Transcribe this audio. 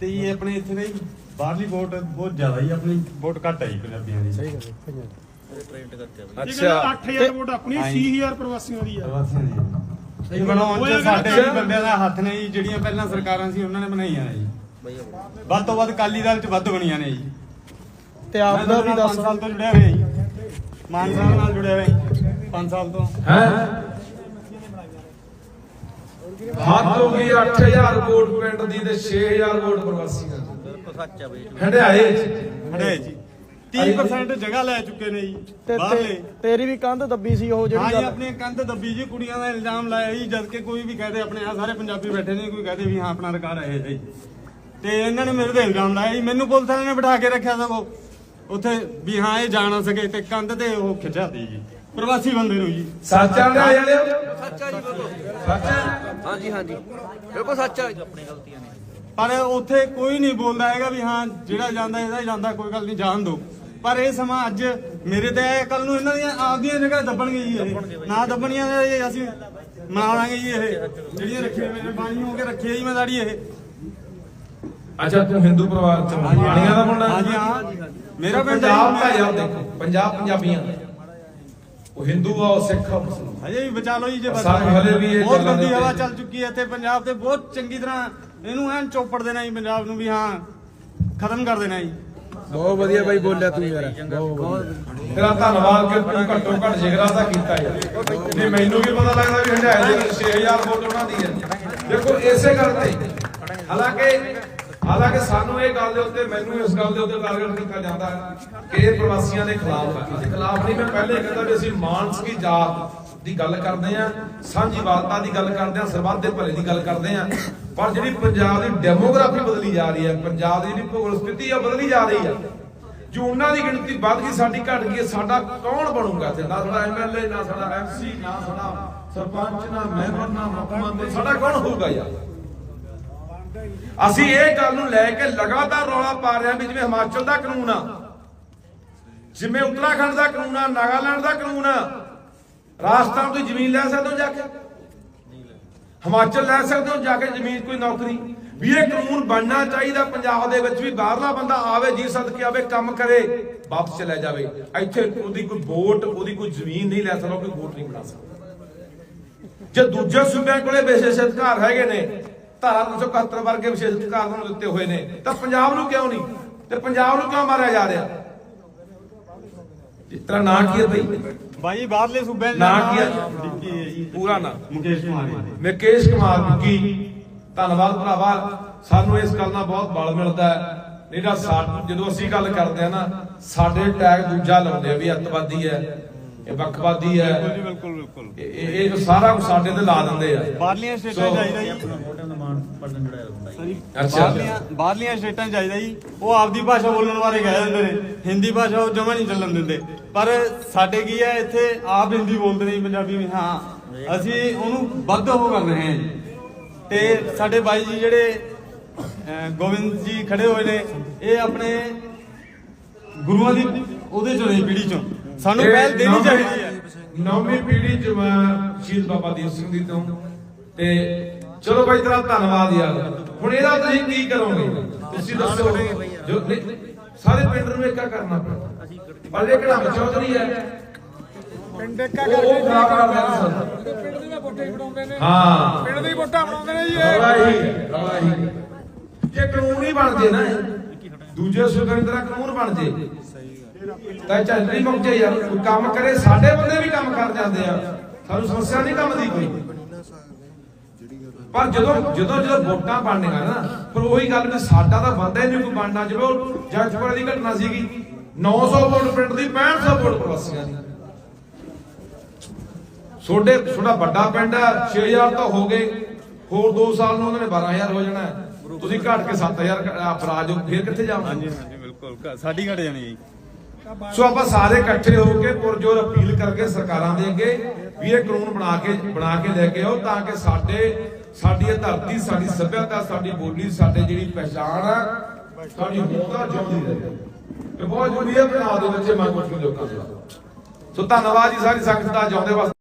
ਤੇ ਇਹ ਆਪਣੇ ਇੱਥੇ ਦੇ ਬਾਹਰਲੀ ਵੋਟ ਬਹੁਤ ਜ਼ਿਆਦਾ ਹੀ ਆਪਣੀ ਵੋਟ ਘੱਟ ਹੈ ਜੀ ਪੰਜਾਬੀਆਂ ਦੀ। ਸਹੀ ਗੱਲ ਹੈ ਅੱਛਾ 8000 ਵੋਟ ਆਪਣੀ 60000 ਪ੍ਰਵਾਸੀਆਂ ਦੀ ਆ। ਪ੍ਰਵਾਸੀਆਂ ਦੀ ਇਹ ਬਣਾਉਣ ਚ ਸਾਡੇ ਵੀ ਬੰਦਿਆਂ ਦਾ ਹੱਥ ਨੇ ਜੀ ਜਿਹੜੀਆਂ ਪਹਿਲਾਂ ਸਰਕਾਰਾਂ ਸੀ ਉਹਨਾਂ ਨੇ ਬਣਾਈਆਂ ਨੇ ਜੀ। ਵੱਧ ਤੋਂ ਵੱਧ ਕਾਲੀ ਦਲ ਚ ਵੱਧ ਬਣੀਆਂ ਨੇ ਜੀ। ਤੇ ਆਪ ਦਾ ਵੀ ਦੱਸ। 5 ਸਾਲ ਤੋਂ ਜੁੜਿਆ ਹੋਇਆ ਜੀ। ਮਾਨ ਸਾਹਿਬ ਨਾਲ ਜੁੜਿਆ ਹੋਇਆ ਜੀ 5 ਸਾਲ ਤੋਂ। ਹੈ? ਹੱਦ ਹੋ ਗਈ 8000 ਵੋਟ ਪਿੰਡ ਦੀ ਤੇ 6000 ਵੋਟ ਪ੍ਰਵਾਸੀਆਂ ਦੀ। ਹੰਡਿਆਏ ਖੜੇ ਜੀ। 30% ਜਗ੍ਹਾ ਲੈ ਚੁੱਕੇ ਨੇ ਜੀ ਤੇ ਬਾਹਰਲੇ। ਤੇਰੀ ਵੀ ਕੰਧ ਦੱਬੀ ਸੀ ਉਹ ਹਾਂ ਜਿਹੜੀ ਜੀ ਗੱਲ ਆਪਣੀ ਕੰਧ ਦੱਬੀ ਜੀ ਕੁੜੀਆਂ ਦਾ ਇਲਜ਼ਾਮ ਲਾਇਆ ਜੀ ਜਦ ਕਿ ਕੋਈ ਵੀ ਕਹਦੇ ਆਪਣੇ ਆ ਸਾਰੇ ਪੰਜਾਬੀ ਬੈਠੇ ਨੇ ਕੋਈ ਕਹਦੇ ਵੀ ਹਾਂ ਆਪਣਾ ਰਿਕਾਰਡ ਹੈ ਜੀ। ਤੇ ਇਹਨਾਂ ਨੇ ਮੇਰੇ ਤੇ ਇਲਜ਼ਾਮ ਲਾਇਆ ਜੀ ਮੈਨੂੰ ਪੁਲਿਸ ਵਾਲਿਆਂ ਨੇ ਬਿਠਾ ਕੇ ਰੱਖਿਆ ਸਗੋਂ ਉੱਥੇ ਵੀ ਹਾਂ ਇਹ ਜਾ ਨਾ ਸਕੇ ਤੇ ਕੰਧ ਤੇ ਉਹ ਖਿੱਚਾਤੀ ਜੀ। ਪ੍ਰਵਾਸੀ ਬੰਦੇ ਨੂੰ ਜੀ। ਸੱਚ ਆਂਦੇ ਵਾਲਿਓ ਸੱਚਾ ਜੀ ਬਿਲਕੁਲ ਸੱਚ ਹੈ? ਹਾਂਜੀ ਹਾਂਜੀ। ਬਿਲਕੁਲ ਸੱਚਾ ਆਪਣੀ ਗਲਤੀਆਂ ਨੇ ਪਰ ਉੱਥੇ ਕੋਈ ਨਹੀਂ ਬੋਲਦਾ ਹੈਗਾ ਵੀ ਹਾਂ ਜਿਹੜਾ ਜਾਂਦਾ ਇਹਦਾ ਹੀ ਜਾਂਦਾ ਕੋਈ ਗੱਲ ਨਹੀਂ ਜਾਣ ਦੋ। ਪਰ ਇਹ ਸਮਾਂ ਅੱਜ ਮੇਰੇ ਤੇ ਆਇਆ ਕੱਲ ਨੂੰ ਇਹਨਾਂ ਦੀਆਂ ਆਪਦੀਆਂ ਜਗ੍ਹਾ ਦੱਬਣਗੇ ਜੀ ਇਹ। ਨਾ ਦੱਬਣੀਆਂ ਇਹ ਅਸੀਂ ਮਨਾ ਲਾਂਗੇ ਜੀ ਇਹ। ਜਿਹੜੀਆਂ ਰੱਖੀਆਂ ਮੇਰੇ ਬਾਣੀ ਹੋ ਕੇ ਰੱਖੀ ਜੀ ਮੈਂ ਦਾੜੀ ਇਹ। ਅੱਛਾ ਤੂੰ ਹਿੰਦੂ ਪਰਿਵਾਰ ਚ। ਬਾਣੀਆਂ ਦਾ ਮੁੰਡਾ ਹਾਂਜੀ ਹਾਂ। ਮੇਰਾ ਪਿੰਡ ਪੰਜਾਬ ਹੈ ਦਾ ਜੀ। ਯਾਰ ਦੇਖੋ ਪੰਜਾਬ ਪੰਜਾਬੀਆਂ ਉਹ ਹਿੰਦੂ ਆ ਉਹ ਸਿੱਖ ਆ ਮੁਸਲਮਾਨ ਹਜੇ ਵੀ ਬਚਾ ਲਓ ਜੀ ਜੇ ਸਾਨੂੰ ਹਲੇ ਵੀ ਇਹ ਬਹੁਤ ਗੱਲਾਂ ਦੇ ਗੰਦੀ ਹਵਾ ਉੱਤੇ- ਚੱਲ ਚੁੱਕੀ ਹੈ ਇੱਥੇ ਪੰਜਾਬ ਤੇ ਬਹੁਤ ਚੰਗੀ ਤਰ੍ਹਾਂ ਇਹਨੂੰ ਐਨ ਚੌਪੜ ਦੇਣਾ ਜੀ ਪੰਜਾਬ ਨੂੰ ਵੀ ਹਾਂ ਖਤਮ ਕਰ ਦੇਣਾ ਜੀ। ਬਹੁਤ ਵਧੀਆ ਬਾਈ ਬੋਲਿਆ ਤੂੰ ਯਾਰ ਬਹੁਤ ਵਧੀਆ। ਤੇਰਾ ਧੰਨਵਾਦ ਕਿ ਤੂੰ ਘੱਟੋ ਘੱਟ ਜਿਗਰਾ ਦਾ ਕੀਤਾ ਯਾਰ। ਨਹੀਂ ਮੈਨੂੰ ਵੀ ਪਤਾ ਲੱਗਦਾ ਵੀ ਦੇ ਵਿੱਚ 6000 ਵੋਟ ਉਹਨਾਂ ਦੀ ਹੈ। ਦੇਖੋ ਇਸੇ ਗੱਲ ਤੇ ਹਾਲਾਂਕਿ ਹਾਲਾਂਕਿ ਸਾਨੂੰ ਇਹ ਗੱਲ ਦੇ ਉੱਤੇ, ਮੈਨੂੰ ਇਸ ਗੱਲ ਦੇ ਉੱਤੇ ਟਾਰਗੇਟ ਕੀਤਾ ਜਾਂਦਾ ਹੈ ਕਿ ਇਹ ਪ੍ਰਵਾਸੀਆਂ ਦੇ ਖਿਲਾਫ ਹੈ ਅਸੀਂ ਖਿਲਾਫ ਨਹੀਂ, ਮੈਂ ਪਹਿਲੇ ਕਹਿੰਦਾ ਵੀ ਅਸੀਂ ਮਾਨਸਕੀ ਜਾਤ ਦੀ ਗੱਲ ਕਰਦੇ ਆ ਸਾਂਝੀਵਾਲਤਾ ਦੀ ਗੱਲ ਕਰਦੇ ਆ ਸਰਬੱਤ ਦੇ ਭਲੇ ਦੀ ਗੱਲ ਕਰਦੇ ਆ ਪਰ ਜਿਹੜੀ ਪੰਜਾਬ ਦੀ ਡੈਮੋਗ੍ਰਾਫੀ ਬਦਲੀ ਜਾ ਰਹੀ ਹੈ, ਪੰਜਾਬ ਦੀ ਜਿਹੜੀ ਭੂਗੋਲ ਸਥਿਤੀ ਆ, ਬਦਲੀ ਜਾ ਰਹੀ ਹੈ ਜੋ ਉਹਨਾਂ ਦੀ ਗਿਣਤੀ ਵੱਧ ਗਈ, ਸਾਡੀ ਘਟ ਗਈ ਸਾਡਾ ਕੌਣ ਬਣੂਗਾ ਤੇ ਨਾ ਸਾਡਾ ਐਮਐਲਏ ਨਾ ਸਾਡਾ ਐਮਸੀ ਨਾ ਸਾਡਾ ਸਰਪੰਚ, ਨਾ ਮੈਂਬਰ, ਨਾ ਮੁੱਖ ਮੰਤਰੀ, ਸਾਡਾ ਕੌਣ ਹੋਊਗਾ ਯਾਰ? ਅਸੀਂ ਇਹ ਗੱਲ ਨੂੰ ਲੈ ਕੇ ਲਗਾਤਾਰ ਰੌਲਾ ਪਾ ਰਹੇ ਹਾਂ ਵੀ ਜਿਵੇਂ ਹਿਮਾਚਲ ਦਾ ਕਾਨੂੰਨ ਆ, ਜਿਵੇਂ ਉੱਤਰਾਖੰਡ ਦਾ ਕਾਨੂੰਨ ਆ, ਨਾਗਾਲੈਂਡ ਦਾ ਕਾਨੂੰਨ ਆ, ਰਾਜਸਥਾਨ ਤੋਂ ਜ਼ਮੀਨ ਲੈ ਸਕਦੇ ਹੋ ਜਾ ਕੇ? ਹਿਮਾਚਲ ਲੈ ਸਕਦੇ ਹੋ ਜਾ ਕੇ ਜ਼ਮੀਨ, ਕੋਈ ਨੌਕਰੀ? ਵੀ ਇਹ ਕਾਨੂੰਨ ਬਣਨਾ ਚਾਹੀਦਾ, ਪੰਜਾਬ ਦੇ ਵਿੱਚ ਵੀ ਬਾਹਰਲਾ ਬੰਦਾ ਆਵੇ, ਜੀ ਸਦਕੇ ਆਵੇ, ਕੰਮ ਕਰੇ, ਵਾਪਸ ਚਲਾ ਜਾਵੇ। ਇੱਥੇ ਉਹਦੀ ਕੋਈ ਵੋਟ, ਉਹਦੀ ਕੋਈ ਜ਼ਮੀਨ ਨਹੀਂ ਲੈ ਸਕਦਾ, ਕੋਈ ਵੋਟ ਨਹੀਂ ਬਣਾ ਸਕਦਾ। ਜੇ ਦੂਜੇ ਸੂਬਿਆਂ ਕੋਲੇ ਵਿਸ਼ੇਸ਼ ਅਧਿਕਾਰ ਹੈਗੇ ਨੇ ਧਾਰਾ 371 ਵਰਗੇ ਵਿਸ਼ੇਸ਼ ਅਧਿਕਾਰ ਨੂੰ ਦਿੱਤੇ ਹੋਏ ਨੇ। ਤਾਂ ਪੰਜਾਬ ਨੂੰ ਕਿਉਂ ਨਹੀਂ? ਤੇ ਪੰਜਾਬ ਨੂੰ ਕਿਉਂ ਮਾਰਿਆ ਜਾ ਰਿਹਾ? ਤੇਰਾ ਨਾਂ ਕੀ ਹੈ ਬਈ। ਬਾਈ ਬਾਹਰਲੇ ਸੂਬਿਆਂ ਚ ਨਾਂ ਕੀ ਹੈ? ਪੂਰਾ ਨਾਂ। ਮੁਕੇਸ਼ ਕੁਮਾਰ ਮੁਕੇਸ਼ ਕੁਮਾਰ ਮੁੱਕੀ ਧੰਨਵਾਦ ਭਰਾਵਾ। ਸਾਨੂੰ ਇਸ ਗੱਲ ਨਾਲ ਬਹੁਤ ਬਲ ਮਿਲਦਾ ਹੈ। ਸਾ- ਜਦੋਂ ਅਸੀਂ ਗੱਲ ਕਰਦੇ ਆ ਨਾ ਸਾਡੇ ਟੈਗ ਦੂਜਾ ਲਾਉਂਦੇ ਆ ਵੀ ਅੱਤਵਾਦੀ ਹੈ। ਇਹ ਵੱਖਵਾਦੀ ਹੈ। ਜੀ ਬਿਲਕੁਲ ਬਿਲਕੁਲ। ਇਹ- ਸਾਰਾ ਕੁਝ ਸਾਡੇ ਤੇ ਲਾ ਦਿੰਦੇ ਆ। ਬਾਹਰਲੀਆਂ ਸਟੇਟਾਂ ਚਾਹੀਦਾ ਜੀ। ਅੱਛਾ। ਬਾਹਰਲੀਆਂ ਬਾਹਰਲੀਆਂ ਸਟੇਟਾਂ ਚਾਹੀਦਾ ਜੀ। ਉਹ ਆਪਦੀ ਭਾਸ਼ਾ ਬੋਲਣ ਬਾਰੇ ਕਹਿ ਦਿੰਦੇ ਨੇ। ਹਿੰਦੀ ਭਾਸ਼ਾ ਉਹ ਜਮਾ ਨਹੀਂ ਚੱਲਣ ਦਿੰਦੇ। ਪਰ ਸਾਡੇ ਕੀ ਹੈ ਇੱਥੇ ਆਪ ਹਿੰਦੀ ਬੋਲਦੇ ਨੇ ਜੀ, ਪੰਜਾਬੀ ਵੀ। ਹਾਂ ਅਸੀਂ ਉਹਨੂੰ ਵੱਧ ਉਹ ਕਰ ਰਹੇ ਹਾਂ ਜੀ। ਤੇ ਸਾਡੇ ਬਾਈ ਜੀ ਜਿਹੜੇ ਗੋਬਿੰਦ ਜੀ ਖੜੇ ਹੋਏ ਨੇ ਇਹ ਆਪਣੇ ਗੁਰੂਆਂ ਦੀ ਉਹਦੇ ਚੋਂ ਨੇ ਪੀੜੀ ਚੋਂ। ਸਾਨੂੰ ਪਹਿਲ ਦੇਣੀ ਚਾਹੀਦੀ ਹੈ। ਨੌਵੀਂ ਪੀੜ੍ਹੀ ਸ਼ਹੀਦ ਬਾਬਾ ਦੀਪ ਸਿੰਘ ਦੀ ਤੋਂ ਤੇ ਚਲੋ ਬਾਈ ਤੇਰਾ ਧੰਨਵਾਦ ਯਾਰ। ਹੁਣ ਇਹਦਾ ਤੁਸੀਂ ਕੀ ਕਰੋਗੇ? ਤੁਸੀਂ ਦੱਸੋ। ਜੋ ਸਾਰੇ ਪਿੰਡ ਨੂੰ ਏਕਾ ਕਰਨਾ ਪੈਣਾ। ਪਰ ਇਹ ਕਿਹੜਾ ਚੌਧਰੀ ਹੈ? ਪਿੰਡ ਇੱਕ ਉਹ ਉਹ ਖਰਾਬ ਕਰ ਰਿਹਾ ਸਰ ਪਿੰਡ ਦੀ ਵੋਟਾਂ ਬਣਾਉਂਦੇ ਨੇ। ਹਾਂ। ਪਿੰਡ ਦੀ ਵੋਟਾਂ ਬਣਾਉਂਦੇ ਨੇ ਜੀ ਇਹ। ਰੌਲਾ ਹੀ ਹੈ, ਰੌਲਾ ਹੀ ਹੈ। ਜੇ ਕਾਨੂੰਨ ਹੀ ਬਣ ਜੇ ਨਾ ਦੂਜੇ ਤਰ੍ਹਾਂ ਕਾਨੂੰਨ ਬਣ ਜੇ ਤਾਂ ਝੰਡੀ ਮੁੱਕ ਜੇ ਯਾਰ ਕੋਈ ਕੰਮ ਕਰੇ, ਸਾਡੇ ਬੰਦੇ ਵੀ ਕੰਮ ਕਰ ਜਾਂਦੇ ਆ। ਸਾਨੂੰ ਸਮੱਸਿਆ ਨਹੀਂ ਕੰਮ ਦੀ ਕੋਈ। ਪਰ ਜਦੋਂ ਜਦੋਂ ਜਦੋਂ ਵੋਟਾਂ ਬਣਨੀਆਂ ਨਾ ਪਰ ਉਹੀ ਗੱਲ ਵੀ ਸਾਡਾ ਤਾਂ ਬੰਦਾ ਹੀ ਨਹੀਂ ਕੋਈ ਬਣਨਾ। ਜਿਵੇਂ ਜੱਜਪੁਰ ਦੀ ਘਟਨਾ ਸੀਗੀ 900 ਵੋਟ ਪਿੰਡ ਦੀ 6500 ਵੋਟ ਪ੍ਰਵਾਸੀਆਂ ਦੀ। ਛੋਡੇ ਛੋਟਾ ਵੱਡਾ ਪਿੰਡ ਹੈ 6000 ਤਾਂ ਹੋ ਗਏ। ਹੋਰ 2 ਸਾਲ ਨੂੰ ਉਹਨਾਂ ਨੇ 12000 ਹੋ ਜਾਣਾ। ਤੁਸੀਂ ਘਟ ਕੇ 7000 ਅਪਰਾਧ ਹੋ ਕਿੱਥੇ ਜਾਵਾਂਗੇ ਹਾਂਜੀ ਹਾਂਜੀ, ਬਿਲਕੁਲ। ਸਾਡੀ ਘਟ ਜਾਣੀ ਜੀ। ਸੋ ਆਪਾਂ ਸਾਰੇ ਇਕੱਠੇ ਹੋ ਕੇ ਪੁਰਜੋਰ ਅਪੀਲ ਕਰਕੇ ਸਰਕਾਰਾਂ ਦੇ ਅੱਗੇ ਵੀ ਇਹ ਕਾਨੂੰਨ ਬਣਾ ਕੇ ਬਣਾ ਕੇ ਲੈ ਕੇ ਆਓ ਤਾਂ ਕਿ ਸਾਡੇ, ਸਾਡੀ ਇਹ ਧਰਤੀ, ਸਾਡੀ ਸੱਭਿਅਤਾ, ਸਾਡੀ ਬੋਲੀ, ਸਾਡੇ ਜਿਹੜੀ ਪਛਾਣ ਆ, ਸਾਡੀ ਹੋਂਦਾ ਜਿਉਂਦੀ ਰਹੇ। ਇਹ ਬਹੁਤ ਜ਼ਰੂਰੀ ਹੈ ਪੰਜਾਬ ਦੇ ਵਿੱਚ ਮੈਂ ਕੁਝ ਲੋਕਾਂ ਦਾ ਸੋ ਧੰਨਵਾਦ ਜੀ, ਸਾਰੀ ਸੰਗਤ ਦਾ ਜਿਉਂਦੇ